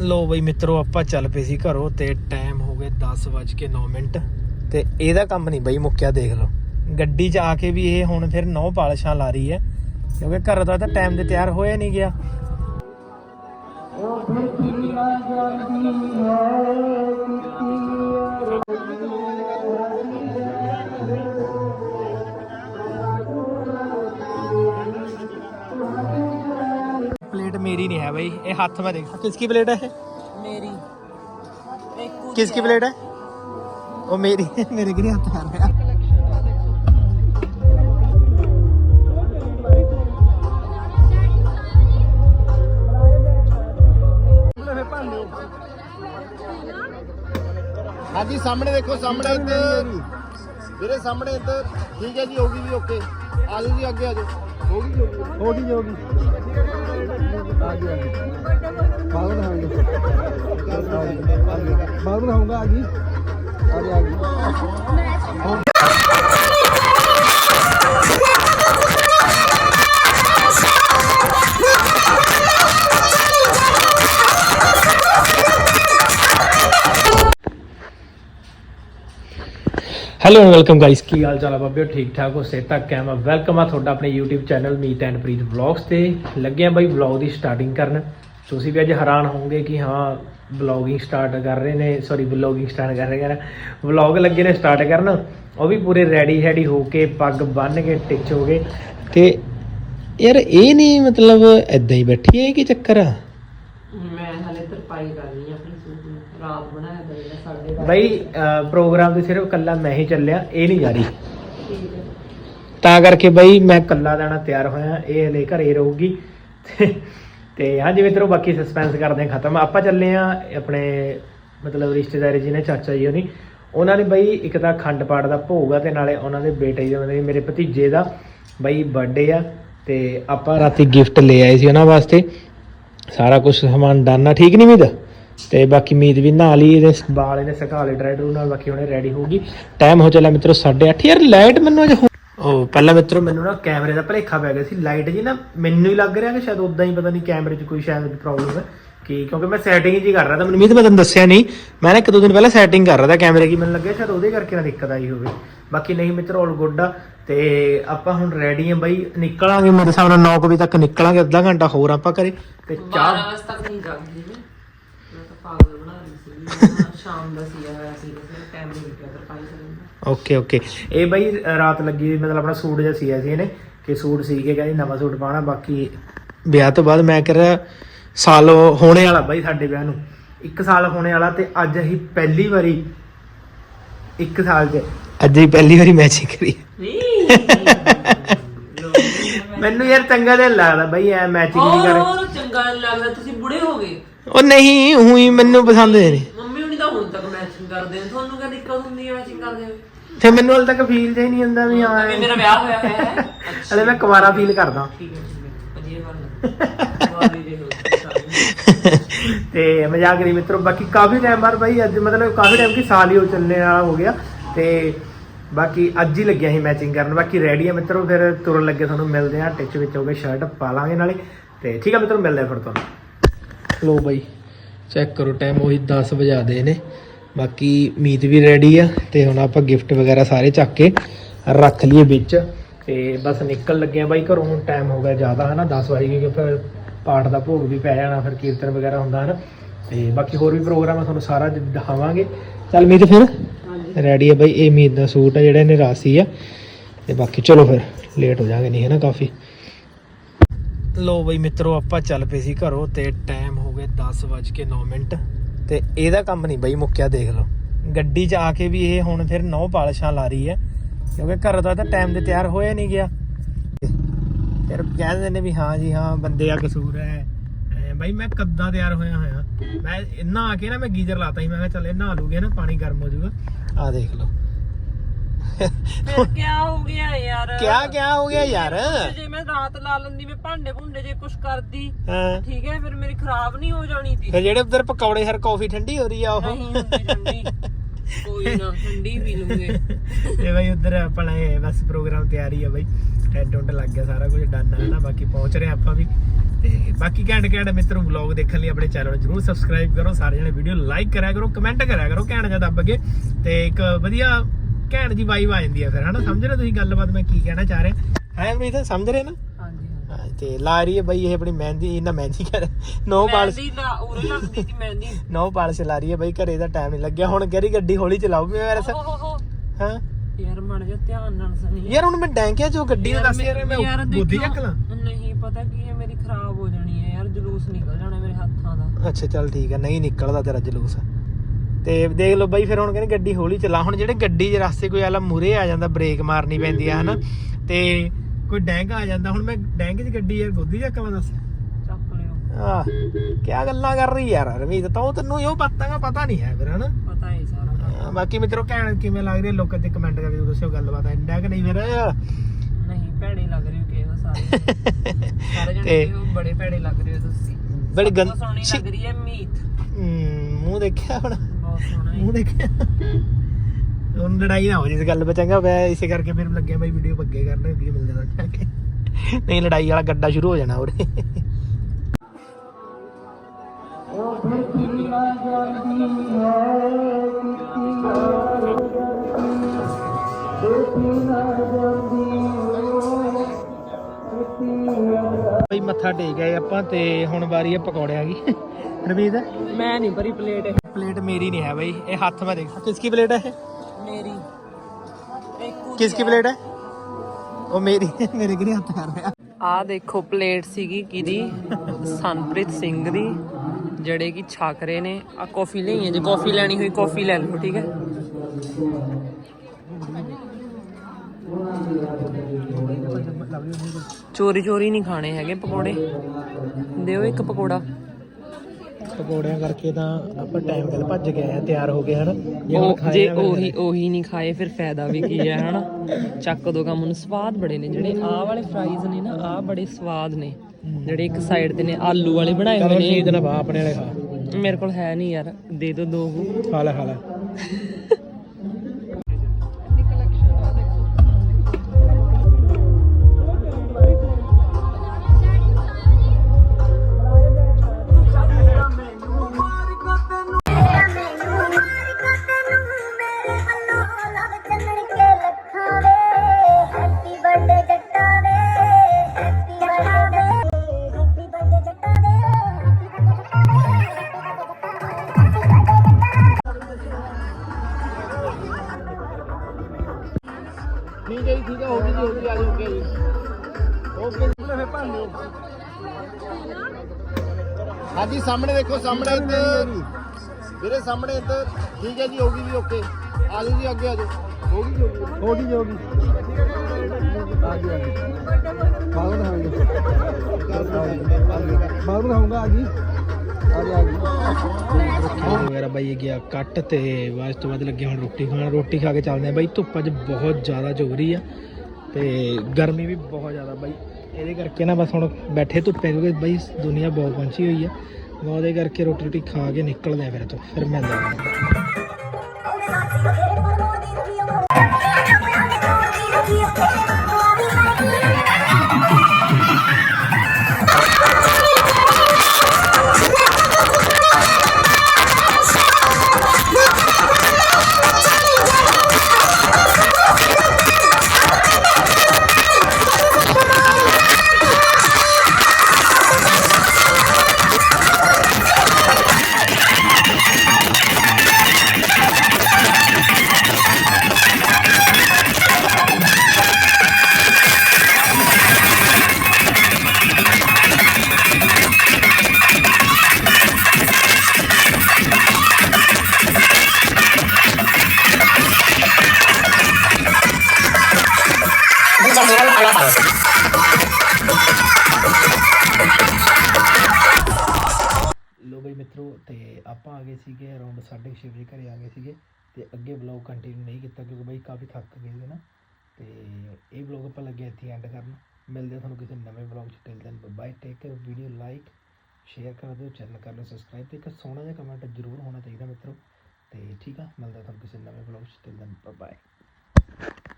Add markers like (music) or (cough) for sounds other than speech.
ਲੋ ਬਈ ਮਿੱਤਰੋ, ਆਪਾਂ ਚੱਲ ਪਏ ਸੀ ਘਰੋਂ ਤੇ ਟਾਈਮ ਹੋ ਗਿਆ 10:09 ਮਿੰਟ। ਤੇ ਇਹਦਾ ਕੰਮ ਨਹੀਂ ਬਈ, ਮੁੱਕਿਆ ਦੇਖ ਲਓ। ਗੱਡੀ 'ਚ ਆ ਕੇ ਵੀ ਇਹ ਹੁਣ ਫਿਰ ਨੌ ਪਾਲਸ਼ਾਂ ਲਾ ਰਹੀ ਹੈ, ਕਿਉਂਕਿ ਘਰ ਦਾ ਤਾਂ ਟਾਈਮ ਤੇ ਤਿਆਰ ਹੋਇਆ ਨਹੀਂ ਗਿਆ। ਉਹ ਫਿਰ ਕਿੰਨੀ ਵਾਰ ਜਾਂਦੀ ਹੈ? मेरी नहीं है भाई ये हाथ में देख किसकी प्लेट है ਮੇਰੀ ਇੱਕ किसकी प्लेट है वो मेरी है मेरे की नहीं हाथ में आ रहा ਹਾਂਜੀ ਸਾਹਮਣੇ ਦੇਖੋ ਸਾਹਮਣੇ ਇੱਧਰ ਵੀਰੇ ਸਾਹਮਣੇ ਇੱਧਰ ਠੀਕ ਹੈ ਜੀ ਹੋ ਗਈ ਜੀ ਓਕੇ ਆ ਜਾਓ ਜੀ ਅੱਗੇ ਆ ਜਾਓ ਹੋ ਗਈ ਜੀ ਹੋ ਗਈ ਹੋ ਗਈ ਬਾਹਰ ਦਿਖਾਉਂਗੇ ਬਾਹਰ ਦਿਖਾਉਂਗਾ ਆ ਗਈ ਆ ਗਈ ਆ ਗਈ ਹੈਲੋ ਐਂਡ ਵੈਲਕਮ ਗਾਇਸ ਕੀ ਹਾਲ ਚਾਲ ਆ ਬਾਬਿਓ? ਠੀਕ ਠਾਕ ਹੋ? ਸੇ ਤੱਕ ਕੈਮ ਵੈਲਕਮ ਆ ਤੁਹਾਡਾ ਆਪਣੇ YouTube channel Meet and Preet vlogs ਤੇ। ਲੱਗੇ ਆ ਬਾਈ ਵਲੌਗ ਦੀ ਸਟਾਰਟਿੰਗ ਕਰਨ। ਤੁਸੀਂ ਵੀ ਅੱਜ ਹੈਰਾਨ ਹੋਵੋਗੇ ਕਿ ਹਾਂ ਵਲੌਗਿੰਗ ਸਟਾਰਟ ਕਰ ਰਹੇ ਨੇ। ਸੌਰੀ ਵਲੌਗਿੰਗ ਸਟਾਰਟ ਕਰ ਰਹੇ ਨੇ ਵਲੌਗ ਲੱਗੇ ਨੇ ਸਟਾਰਟ ਕਰਨ। ਉਹ ਵੀ ਪੂਰੇ ਰੈਡੀ ਹੈਡੀ ਹੋ ਕੇ ਪੱਗ ਬੰਨ ਕੇ ਟਿਚ ਹੋ ਗਏ। ਤੇ ਯਾਰ ਇਹ ਨਹੀਂ ਮਤਲਬ ਐਦਾਂ ਹੀ ਬੈਠੀ ਹੈ ਕਿ ਚੱਕਰ ਆ? ਮੈਂ ਹਲੇ ਤਰਪਾਈ ਕਰ ਰਹੀ ਆਪਣੀ। ਨੂੰ ਰਾਤ ਬਣਾਇਆ ਦਾ ਜਿਹੜਾ ਸਾਡੇ ਦਾ ਬਾਈ ਪ੍ਰੋਗਰਾਮ ਤੇ ਸਿਰਫ ਕੱਲਾ ਮੈਂ ਹੀ ਚੱਲਿਆ ਇਹ ਨਹੀਂ ਜਾ ਰਹੀ ਠੀਕ ਹੈ। ਤਾਂ ਕਰਕੇ ਬਈ ਮੈਂ ਕੱਲਾ ਜਾਣਾ ਤਿਆਰ ਹੋਇਆ ਇਹ ਹਲੇ ਘਰੇ ਰਹੂਗੀ। ਤੇ- ਤੇ ਹਾਂ ਜਿਵੇਂ ਤਰੋ ਬਾਕੀ ਸਸਪੈਂਸ ਕਰਦੇ ਹਾਂ ਖਤਮ। ਆਪਾਂ ਚੱਲੇ ਆ ਆਪਣੇ ਮਤਲਬ ਰਿਸ਼ਤੇਦਾਰੀ ਜੀ ਨੇ ਚਾਚਾ ਜੀ ਹੋਣੀ ਉਹਨਾਂ ਨੇ ਬਈ ਇੱਕ ਤਾਂ ਖੰਡ ਪਾਠ ਦਾ ਭੋਗ ਆ ਤੇ ਨਾਲੇ ਉਹਨਾਂ ਦੇ ਬੇਟੇ ਦਾ ਮਤਲਬ ਮੇਰੇ ਭਤੀਜੇ ਦਾ ਬਈ ਬਰਥਡੇ ਆ। ਤੇ ਆਪਾਂ ਰਾਤੀ ਗਿਫਟ ਲੈ ਆਏ ਸੀ ਉਹਨਾਂ ਵਾਸਤੇ। ਸਾਰਾ ਕੁਝ ਸਮਾਨ ਡਾਨਾ ਠੀਕ ਨਹੀਂ ਮੀਦ ਤੇ ਬਾਕੀ ਮੀਦ ਵੀ ਨਹਾ ਲਈ ਇਹਦੇ ਵਾਲ ਇਹਨੇ ਸੁਕਾ ਲਏ ਨਾਲ, ਬਾਕੀ ਹੁਣੇ ਰੈਡੀ ਹੋਊਗੀ। ਟਾਈਮ ਹੋ ਚੱਲਾ ਮਿੱਤਰੋ 8:30 ਯਾਰ ਲਾਈਟ ਮੈਨੂੰ ਅੱਜ ਉਹ ਪਹਿਲਾਂ ਮਿੱਤਰੋ ਮੈਨੂੰ ਨਾ ਕੈਮਰੇ ਦਾ ਭਲੇਖਾ ਪੈ ਗਿਆ ਸੀ। ਲਾਈਟ ਜੀ ਨਾ ਮੈਨੂੰ ਹੀ ਲੱਗ ਰਿਹਾ ਕਿ ਸ਼ਾਇਦ ਉਦਾਂ ਹੀ ਪਤਾ ਨਹੀਂ ਕੈਮਰੇ 'ਚ ਕੋਈ ਸ਼ਾਇਦ ਪ੍ਰੋਬਲਮ ਹੈ। ਕਿ ਕਿਉਂਕਿ ਮੈਂ ਸੈਟਿੰਗ ਜੀ ਕਰ ਰਿਹਾ ਤਾਂ ਮੈਨੂੰ ਮੀਤ ਮੈਂ ਤੁਹਾਨੂੰ ਦੱਸਿਆ ਨਹੀਂ। ਮੈਂ ਨਾ ਇੱਕ ਦੋ ਦਿਨ ਪਹਿਲਾਂ ਸੈਟਿੰਗ ਕਰ ਰਿਹਾ ਤਾਂ ਕੈਮਰੇ ਦੀ ਮੈਨੂੰ ਲੱਗਿਆ ਸ਼ਾਇਦ ਉਹਦੇ ਕਰਕੇ ਨਾ ਦਿੱਕਤ ਆਈ ਹੋਵੇ। ਬਾਕੀ ਨਹੀਂ ਮਿੱਤਰੋ ਆਲ ਗੁੱਡ ਆ। ਤੇ ਆਪਾਂ ਹੁਣ ਰੈਡੀ ਆ ਬਾਈ। ਨਿਕਲਾਂਗੇ ਮੇਰੇ ਹਿਸਾਬ ਨਾਲ 9 ਵਜੇ ਤੱਕ ਨਿਕਲਾਂਗੇ। ਅੱਧਾ ਘੰਟਾ ਹੋਰ ਆਪਾਂ ਕਰੇ ਤੇ 12 ਵਜੇ ਤੱਕ ਨਹੀਂ ਜਾਂਦੀ ਪਾਗਲ ਬਣਾ ਰਹੀ ਸੀ ਮੈਂ ਸ਼ਾਮ ਦਾ ਸੀ ਆਇਆ ਸੀ ਫਿਰ ਟਾਈਮ ਨਹੀਂ ਲੱਗਿਆ ਤਰਪਾਈ ਕਰਨ ਦਾ ਓਕੇ ਓਕੇ ਇਹ ਬਾਈ ਰਾਤ ਲੱਗੀ ਮਤਲਬ ਆਪਣਾ ਸੂਟ ਜਿਹਾ ਸੀਆ ਸੀ ਇਹਨੇ ਕਿ ਸੂਟ ਸੀ ਕੇ ਕਹਿੰਦੀ ਨਵਾਂ ਸੂਟ ਪਾਣਾ ਬਾਕੀ ਵਿਆਹ ਤੋਂ ਬਾਅਦ ਮੈਂ ਕਰ ਸਾਲ ਹੋਣੇ ਵਾਲਾ ਬਾਈ ਸਾਡੇ ਵਿਆਹ ਨੂੰ। ਇੱਕ ਸਾਲ ਹੋਣੇ ਵਾਲਾ ਤੇ ਅੱਜ ਅਸੀਂ ਪਹਿਲੀ ਵਾਰੀ ਇੱਕ ਸਾਲ 'ਚ। ਅੱਜ ਹੀ ਪਹਿਲੀ ਵਾਰੀ ਮੈਚਿੰਗ ਕਰੀ। (laughs) ਮੈਨੂੰ ਯਾਰ ਚੰਗਾ ਜਿਹਾ ਨੀ ਲੱਗਦਾ ਬਾਈ ਐ ਮੈਚਿੰਗ ਨਹੀਂ ਕਰ। ਹੋਰ ਚੰਗਾ ਲੱਗਦਾ ਤੁਸੀਂ ਬੁੜੇ ਹੋ ਗਏ। ਉਹ ਨਹੀਂ ਉਹੀ ਮੈਨੂੰ ਪਸੰਦ ਨੇ। ਮੰਮੀ ਹੁਣੀ ਤਾਂ ਹੁਣ ਤੱਕ ਮੈਚਿੰਗ ਕਰਦੇ ਨੇ ਤੁਹਾਨੂੰ ਕਿਆ ਦਿੱਕਤ ਹੁੰਦੀ ਹੈ ਮੈਚਿੰਗ ਕਰਦੇ ਹੋਏ? ਤੇ ਮੈਨੂੰ ਹਾਲੇ ਤੱਕ ਫੀਲ ਹੀ ਨਹੀਂ ਹੁੰਦਾ ਵੀ ਹਾਂ ਮੇਰਾ ਵਿਆਹ ਹੋਇਆ ਹੈ। (laughs) ਹਲੇ ਮੈਂ ਕੁਵਾਰਾ ਫੀਲ ਕਰਦਾ। ਠੀਕ ਹੈ ਠੀਕ ਹੈ ਵਧੀਆ ਗੱਲ ਹੈ। ਵਾਦੀ ਦੇ ਹੋ (laughs) ਤੇ ਮਜ਼ਾਕ ਨਹੀਂ ਮਿੱਤਰੋ ਬਾਕੀ ਕਾਫੀ ਟਾਈਮ ਬਾਅਦ ਬਾਈ ਅੱਜ ਮਤਲਬ ਕਾਫੀ ਟਾਈਮ ਕੀ ਸਾਲ ਹੀ ਹੋ ਚੱਲਣੇ ਵਾਲਾ ਹੋ ਗਿਆ। ਤੇ ਬਾਕੀ ਅੱਜ ਹੀ ਲੱਗਿਆ ਸੀ ਮੈਚਿੰਗ ਕਰਨ। ਬਾਕੀ ਰੈਡੀ ਆ ਮਿੱਤਰੋ ਫਿਰ ਤੁਰਨ ਲੱਗੇ ਤੁਹਾਨੂੰ ਮਿਲਦੇ ਆ ਟਿਚ ਵਿੱਚ ਹੋ ਗਏ ਸ਼ਰਟ ਪਾ ਲਾਂਗੇ ਨਾਲੇ। ਤੇ ਠੀਕ ਆ ਮਿੱਤਰੋ ਮਿਲਦੇ ਆ ਫਿਰ ਤੁਹਾਨੂੰ। ਲੋ ਬਾਈ ਚੈੱਕ ਕਰੋ ਟਾਈਮ ਉਹੀ 10 ਵਜਾ ਦੇ ਨੇ। ਬਾਕੀ ਮੀਤ ਵੀ ਰੈਡੀ ਆ ਤੇ ਹੁਣ ਆਪਾਂ ਗਿਫਟ ਵਗੈਰਾ ਸਾਰੇ ਚੱਕ ਕੇ ਰੱਖ ਲਈਏ ਵਿੱਚ। ਤੇ ਬਸ ਨਿਕਲ ਲੱਗੇ ਆ ਬਾਈ ਘਰੋਂ ਹੁਣ ਟਾਈਮ ਹੋ ਗਿਆ ਜ਼ਿਆਦਾ ਹਨਾ 10 ਵਜੇ ਕਿਉਂਕਿ ਫਿਰ ਪਾਠ ਦਾ ਭੋਗ ਵੀ ਪੈ ਜਾਣਾ ਫਿਰ ਕੀਰਤਨ ਵਗੈਰਾ ਹੁੰਦਾ ਹਨਾ। ਤੇ ਬਾਕੀ ਹੋਰ ਵੀ ਪ੍ਰੋਗਰਾਮ ਆ ਤੁਹਾਨੂੰ ਸਾਰਾ ਦਿਖਾਵਾਂਗੇ। ਚੱਲ ਮੀਤ ਫਿਰ? ਰੈਡੀ ਆ ਬਾਈ ਇਹ ਮੀਤ ਦਾ ਸੂਟ ਆ ਜਿਹੜਾ ਇਹਨੇ ਰਾਸੀ ਆ। ਤੇ ਬਾਕੀ ਚਲੋ ਫਿਰ ਲੇਟ ਹੋ ਜਾਾਂਗੇ ਨਹੀਂ ਹੈ ਨਾ ਕਾਫੀ। ਲੋ ਬਈ ਮਿੱਤਰੋ ਆਪਾਂ ਚੱਲ ਪਏ ਸੀ ਘਰੋਂ ਤੇ ਟਾਈਮ ਹੋ 10:09 ਮਿੰਟ। ਤੇ ਇਹਦਾ ਕੰਮ ਨਹੀਂ ਬਈ, ਮੁੱਕਿਆ ਦੇਖ ਲਓ। ਗੱਡੀ 'ਚ ਆ ਕੇ ਵੀ ਇਹ ਹੁਣ ਫਿਰ ਨੌ ਪਾਲਸ਼ਾਂ ਲਾ ਰਹੀ ਹੈ। ਕਿਉਂਕਿ ਘਰ ਦਾ ਤਾਂ ਟਾਈਮ ਤੇ ਤਿਆਰ ਹੋਇਆ ਨਹੀਂ ਗਿਆ। ਫਿਰ ਕਹਿੰਦੇ ਨੇ ਵੀ ਹਾਂ ਜੀ, ਹਾਂ, ਬੰਦੇ ਆ ਕਸੂਰ ਹੈ। ਐ, ਬਈ ਮੈਂ ਕੱਦਾਂ ਤਿਆਰ ਹੋਇਆ ਹੋਇਆ। ਮੈਂ ਇੰਨਾ ਆ ਕੇ ਨਾ ਮੈਂ ਗੀਜ਼ਰ ਲਾਤਾ ਸੀ, ਮੈਂ ਕਿਹਾ ਚੱਲ ਇਹ ਨਹਾ ਲੂਗੇ ਨਾ, ਪਾਣੀ ਗਰਮ ਹੋ ਜਾਊਗਾ। ਆ ਦੇਖ ਲਓ। ਫਿਰ ਕਿਆ ਹੋ ਗਿਆ? ਯਾਰ। ਕਿਆ ਕਿਆ ਹੋ ਗਿਆ ਯਾਰ? ਜੇ ਮੈਂ ਰਾਤ ਲਾ ਲੈਂਦੀ ਮੈਂ ਭਾਂਡੇ ਭੁੰਡੇ ਜੇ ਕੁਛ ਕਰਦੀ ਹਾਂ। ਠੀਕ ਹੈ ਫਿਰ ਮੇਰੀ ਖਰਾਬ ਨਹੀਂ ਹੋ ਜਾਣੀ ਸੀ। ਫਿਰ ਜਿਹੜੇ ਉਧਰ ਪਕੌੜੇ ਹਰ ਕਾਫੀ ਠੰਡੀ ਹੋ ਰਹੀ ਆ ਉਹ? ਨਹੀਂ ਹੁੰਦੀ ਠੰਡੀ। ਕੋਈ ਨਾ ਠੰਡੀ ਪੀ ਲੂੰਗੇ। ਇਹ ਬਈ ਉਧਰ ਆਪਣਾ ਇਹ ਬਸ ਪ੍ਰੋਗਰਾਮ ਤਿਆਰੀ ਆ ਬਈ। ਟੈਂਟ ਟੁੰਟ ਲੱਗ ਗਿਆ ਸਾਰਾ ਕੁਝ ਡਨ ਆ ਨਾ ਬਾਕੀ ਪਹੁੰਚ ਰਹੇ ਆਪਾਂ ਵੀ। ਤੇ ਬਾਕੀ ਘੈਂਟ ਘੈਂਟ ਮਿੱਤਰੋ ਵਲੌਗ ਦੇਖਣ ਲਈ ਆਪਣੇ ਚੈਨਲ ਨੂੰ ਜਰੂਰ ਸਬਸਕ੍ਰਾਈਬ ਕਰੋ ਸਾਰੇ ਜਣੇ ਵੀਡੀਓ ਲਾਈਕ ਕਰਿਆ ਕਰੋ ਕਮੈਂਟ ਕਰਿਆ ਕਰੋ ਘੈਂਟ ਜਿਹਾ ਦੱਬ ਕੇ। ਤੇ ਇੱਕ ਵਧੀਆ ਘੈਂਟ ਜੀ ਵਾਈਬ ਆ ਜਾਂਦੀ ਹੈ ਫਿਰ ਹਨਾ? ਸਮਝ ਰਹੇ ਤੁਸੀਂ ਗੱਲਬਾਤ ਮੈਂ ਕੀ ਕਹਿਣਾ ਚਾਹ ਰਿਹਾ? ਹੈ ਅਮਰੀਤ ਸਮਝ ਰਹੇ ਨਾ? ਹਾਂਜੀ ਹਾਂ ਤੇ ਲਾ ਰਹੀ ਹੈ ਬਈ ਇਹ ਆਪਣੀ ਮਹਿੰਦੀ ਇਹਨਾਂ ਮਹਿੰਦੀ ਕਰ ਨੋ ਪਾਲਸ ਮਹਿੰਦੀ ਲਾ ਉਰੇ ਲੱਗਦੀ ਸੀ ਮਹਿੰਦੀ। (laughs) ਨੋ ਪਾਲਸ ਲਾ ਰਹੀ ਹੈ ਬਈ ਘਰੇ ਦਾ ਟਾਈਮ ਨਹੀਂ ਲੱਗਿਆ। ਹੁਣ ਰਹੀ ਗੱਡੀ ਹੌਲੀ ਚਲਾਓ ਮੇਰੇ ਓ ਸ ਹੋ। ਯਾਰ ਮੜ ਜਾ ਧਿਆਨ ਨਾਲ ਸੁਣੀ। ਯਾਰ ਹੁਣ ਮੈਂ ਡੈਂਕਿਆ ਜੋ ਗੱਡੀ ਨੂੰ ਦੱਸ ਯਾਰ ਮੈਂ ਬੁੱਧੀ ਚੱਕ ਲਾਂ। ਨਹੀਂ ਪਤਾ ਕੀ ਹੈ ਮੇਰੀ ਖਰਾਬ ਹੋ ਜਾਣੀ ਹੈ। ਯਾਰ ਜਲੂਸ ਨਿਕਲ ਜਾਣਾ ਮੇਰੇ ਹੱਥਾਂ ਦਾ। ਅੱਛਾ ਚੱਲ ਠੀਕ ਹੈ। ਨਹੀਂ ਨਿਕਲਦਾ ਤੇਰਾ ਜਲੂਸ। ਤੇ ਦੇਖ ਲਓ ਬਾਈ ਫਿਰ ਹੁਣ ਕਹਿੰਦੇ ਗੱਡੀ ਹੌਲੀ ਚਲਾ। ਹੁਣ ਜਿਹੜੇ ਗੱਡੀ 'ਚ ਰਸਤੇ ਕੋਈ ਆਲਾ ਮੂਰੇ ਆ ਜਾਂਦਾ ਬ੍ਰੇਕ ਮਾਰਨੀ ਪੈਂਦੀ ਆ ਹਨਾ? ਤੇ ਕੋਈ ਡੈਂਕ ਆ ਜਾਂਦਾ। ਹੁਣ ਮੈਂ ਡੈਂਕ 'ਚ ਗੱਡੀ ਯਾਰ ਗੋਦੀ ਚੱਕਾਂ ਦੱਸ। ਚੱਕ ਲਿਓ। ਆਹ ਕੀ ਗੱਲਾਂ ਕਰ ਰਹੀ ਯਾਰ ਰਮੀਤ ਤਾਂ ਉਹ ਤੈਨੂੰ ਇਹੋ ਬਾਤਾਂ ਪਤਾ ਨਹੀਂ ਹੈ ਫਿਰ ਹਨਾ? ਪਤਾ ਹੈ ਸਾਰਾ ਬਾਕੀ ਮਿੱਤਰੋ ਕਹਿਣ ਕਿਵੇਂ ਲੱਗ ਰਹੀ ਹੈ? ਲੋਕਾਂ ਤੇ ਕਮੈਂਟ ਕਰਕੇ ਦੱਸਿਓ ਗੱਲਬਾਤ ਐਂਡਾ ਕਿ ਨਹੀਂ ਫਿਰ? ਨਹੀਂ ਭੈੜੇ ਲੱਗ ਰਹੇ ਹੋ ਕਿਹੋ ਸਾਰੇ। (laughs) ਸਾਰੇ ਜਣੇ ਬੜੇ ਭੈੜੇ ਲੱਗ ਰਹੇ ਹੋ ਤੁਸੀਂ। ਬੜੀ ਸਭ ਗੰ ਤੋਂ ਸੋਹਣੀ ਲੱਗ ਰਹੀ ਹੈ ਮੀਤ। ਮੂੰਹ ਦੇਖਿਆ ਹੁਣ? ਬਹੁਤ ਸੋਹਣਾ ਹੈ। ਮੂੰਹ ਦੇਖਿਆ ਹੁਣ ਲੜਾਈ ਨਾ ਹੋ ਜਿਸ ਗੱਲ ਬਚਾਂਗਾ ਮੈਂ ਇਸੇ ਕਰਕੇ ਫਿਰ ਲੱਗਿਆ ਬਈ ਵੀਡੀਓ ਬੱਗੇ ਕਰਨੇ ਵੀਡੀਓ ਮਿਲ ਜਾਣਾ ਜਾ ਕੇ। ਨਹੀਂ, ਲੜਾਈ ਵਾਲਾ ਗੱਡਾ ਸ਼ੁਰੂ ਹੋ ਜਾਣਾ ਉਰੇ। ਬਈ ਮੱਥਾ ਟੇਕ ਆਏ ਆਪਾਂ ਤੇ ਹੁਣ ਵਾਰੀ ਆ ਪਕੌੜਿਆਂ ਦੀ। ਰਵੀਦ ਮੈਂ ਨਹੀਂ ਭਰੀ ਪਲੇਟ ਪਲੇਟ ਮੇਰੀ ਨਹੀਂ ਹੈ ਬਈ ਇਹ ਹੱਥ ਮੈਂ ਦੇਖ ਕਿਸकी ਪਲੇਟ ਹੈ ਮੇਰੀ। ਇੱਕ ਕਿਸकी ਪਲੇਟ ਹੈ। ਉਹ ਮੇਰੀ ਮੇਰੇ ਕਿਹਨੇ ਹੱਥ ਕਰ ਰਿਹਾ ਆ? ਦੇਖੋ ਪਲੇਟ ਸੀਗੀ ਕਿਹਦੀ? ਸੰਪ੍ਰੀਤ ਸਿੰਘ ਦੀ ਜਿਹੜੇ ਕਿ ਛਕ ਰਹੇ ਨੇ। ਆ ਕਾਫੀ ਲਈ ਹੈ ਜੇ ਕਾਫੀ ਲੈਣੀ ਹੋਈ ਕਾਫੀ ਲੈ ਲਓ ਠੀਕ ਹੈ? ਚੋਰੀ ਚੋਰੀ ਨਹੀਂ ਖਾਣੇ ਹੈਗੇ ਪਕੌੜੇ। ਦਿਓ ਇੱਕ ਪਕੌੜਾ। ਪਕੌੜਿਆਂ ਕਰਕੇ ਤਾਂ ਆਪਾਂ ਟਾਈਮ ਗੱਲ ਭੱਜ ਗਏ ਆ ਤਿਆਰ ਹੋ ਗਏ ਹਨ? ਜੇ ਹੁਣ ਉਹ ਖਾਏ ਜੇ ਨਾ ਫਿਰ- ਉਹੀ ਉਹੀ ਨਹੀਂ ਖਾਏ ਫਿਰ ਫਾਇਦਾ ਵੀ ਕੀ ਹੈ ਹਨਾ? ਚੱਕ ਦੋ ਕੰਮ ਨੂੰ ਸਵਾਦ ਬੜੇ ਨੇ ਜਿਹੜੇ ਆਹ ਵਾਲੇ ਫਰਾਈਜ਼ ਨੇ ਨਾ ਆਹ ਬੜੇ ਸਵਾਦ ਨੇ। ਜਿਹੜੇ ਇੱਕ ਸਾਈਡ ਤੇ ਨੇ ਆਲੂ ਵਾਲੇ ਬਣਾਏ ਚਲੋ ਹੋਏ ਠੀਕ ਨੇ ਨਾ ਬਾ ਆਪਣੇ ਵਾਲੇ ਖਾ। ਮੇਰੇ ਕੋਲ ਹੈ ਨਹੀਂ ਯਾਰ ਦੇ ਦੋ ਦੋ। ਕੁ। ਖਾ ਲੈ ਖਾ ਲੈ। ਠੀਕ ਹੈ ਜੀ ਹੈ ਗਈ ਜੀ ਹੋ ਗਈ ਆ ਜਾਓ ਓਕੇ ਜੀ। ਓਕੇ ਜੀ। ਫਿਰ ਭੰਨ ਲਿਓ ਹਾਂਜੀ ਸਾਹਮਣੇ ਦੇਖੋ ਸਾਹਮਣੇ ਇੱਧਰ। ਵੀਰੇ ਸਾਹਮਣੇ ਇੱਧਰ। ਠੀਕ ਹੈ ਜੀ ਹੋ ਗਈ ਜੀ ਓਕੇ। ਆ ਜਾਓ ਜੀ ਅੱਗੇ ਆ ਜਾਓ। ਹੋ ਗਈ ਜੀ ਹੋ ਗਈ। ਹੋ ਗਈ। ਆ ਗਈ ਆ ਗਈ। ਬਾਹਰ ਦਿਖਾਉਂਗੇ। ਬਾਹਰ ਦਿਖਾਉਂਗਾ ਆ ਗਈ। ਵਗੈਰਾ ਬਾਈ ਇਹ ਗਿਆ ਕੱਟ ਤੇ ਬਾਅਦ ਤੋਂ ਬਾਅਦ ਲੱਗੇ ਹੁਣ ਰੋਟੀ ਖਾਣ। ਰੋਟੀ ਖਾ ਕੇ ਚੱਲਦੇ ਆ ਬਾਈ, ਧੁੱਪ ਅੱਜ ਬਹੁਤ ਜ਼ਿਆਦਾ ਚੁਗ ਰਹੀ ਆ ਤੇ ਗਰਮੀ ਵੀ ਬਹੁਤ ਜ਼ਿਆਦਾ ਬਾਈ। ਇਹਦੇ ਕਰਕੇ ਨਾ ਬਸ ਹੁਣ ਬੈਠੇ ਧੁੱਪੇ ਕਿਉਂਕਿ ਬਾਈ ਦੁਨੀਆ ਬਹੁਤ ਪਹੁੰਚੀ ਹੋਈ ਆ। ਮੈਂ ਉਹਦੇ ਕਰਕੇ ਰੋਟੀ ਰੋਟੀ ਖਾ ਕੇ ਨਿਕਲਦੇ ਆ ਫਿਰ ਤੋਂ, ਫਿਰ ਮਿਲਦੇ ਆ ਆ ਗਏ ਸੀਗੇ ਅਰਾਊਂਡ 6:30 ਵਜੇ ਘਰੇ ਆ ਗਏ ਸੀਗੇ ਤੇ ਅੱਗੇ ਵਲੌਗ ਕੰਟੀਨਿਊ ਨਹੀਂ ਕੀਤਾ ਕਿਉਂਕਿ ਬਾਈ ਕਾਫੀ ਥੱਕ ਗਏ ਸੀ ਨਾ। ਤੇ ਇਹ ਵਲੌਗ ਆਪਾਂ ਲੱਗੇ ਇੱਥੇ ਐਂਡ ਕਰਨ। ਮਿਲਦੇ ਤੁਹਾਨੂੰ ਕਿਸੇ ਨਵੇਂ ਵਲੌਗ ਚ। Till then bye take care video like share ਕਰ ਦਿਓ ਚੈਨਲ ਕਰ ਲਓ ਸਬਸਕ੍ਰਾਈਬ ਤੇ ਇੱਕ ਸੋਹਣਾ ਜਿਹਾ ਕਮੈਂਟ ਜ਼ਰੂਰ ਹੋਣਾ ਚਾਹੀਦਾ ਮਿੱਤਰੋ। ਤੇ ਠੀਕ ਆ, ਮਿਲਦਾ ਤੁਹਾਨੂੰ ਕਿਸੇ ਨਵੇਂ ਵਲੌਗ ਚ। Till then bye